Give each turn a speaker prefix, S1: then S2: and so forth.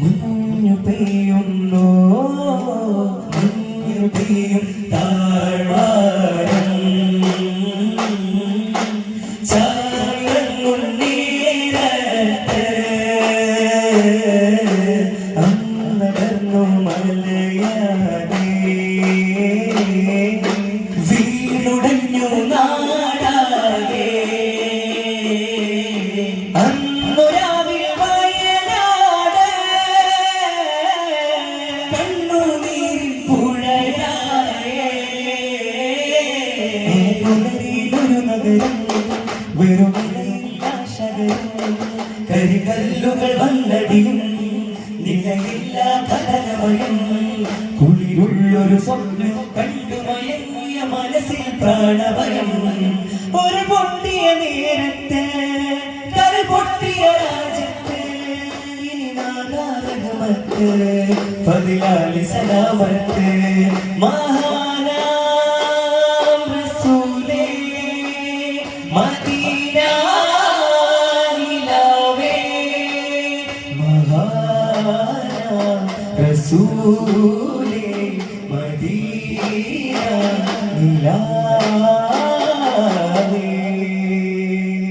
S1: മഞ്ഞു പെയ്യുന്നു മഞ്ഞു പെയ്യും താഴ്വാരം. ചായങ്ങുന്നീരത്ത് അന്നടർന്നു മലയാതെ വീണുടഞ്ഞു നാടാകെ. അന്നുരാവിൽ കരികല്ലുകൾ വന്നടിയും നിലയില്ല കടലമയം കുളിരുള്ളൊരു സ്വപ്നം കണ്ടു മയങ്ങിയ മനസ്സിൽ പ്രാണഭയം. ഒരു പൊട്ടിയ നേരത്തെ കരു പൊട്ടിയ നാഗാരഹമത്ത് ഫദിലാലി സലാമത്ത് മഹാനാം റസൂലേ മദീന നിലാവേ മഹാനാം റസൂലേ മദീന നിലാവേ